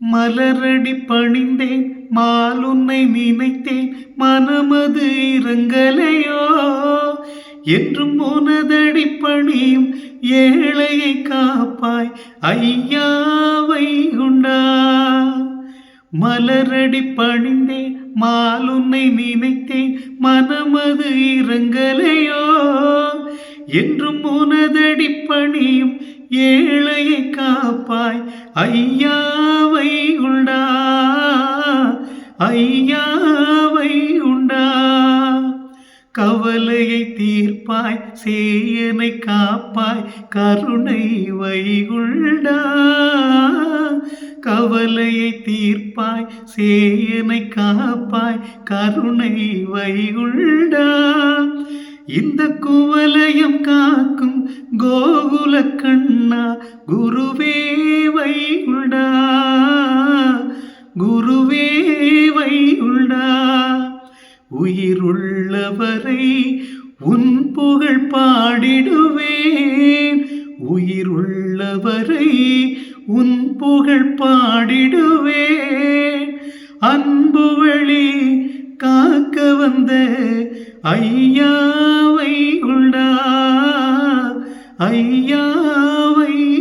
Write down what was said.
மலரடி பணிந்தேன் மாலுன்னை நினைத்தேன் மனமது இறங்கலையோ? என்றும் உனதடி பணியும் ஏழையை காப்பாய் ஐயாவை உண்டா? மலரடி பணிந்தேன் மாலுன்னை நினைத்தேன் மனமது இறங்கலையோ? என்றும் உனதடி பணியும் ஏழையை காப்பாய் ஐயா ஐயாவை உண்டா? கவலையை தீர்ப்பாய் சேயனை காப்பாய் கருணை வைகுண்டா? கவலையை தீர்ப்பாய் சேயனை காப்பாய் கருணை வைகுண்டா? இந்த குவலயம் காக்கும் கோகுல கண்ணா குருவே வைகுண்டா? குருவே உயிருள்ளவரை உன் புகழ் பாடிடுவேன். உயிருள்ளவரை உன் புகழ் பாடிடுவேன். அன்பு வழி காக்க வந்த ஐயாவை உண்டா ஐயாவை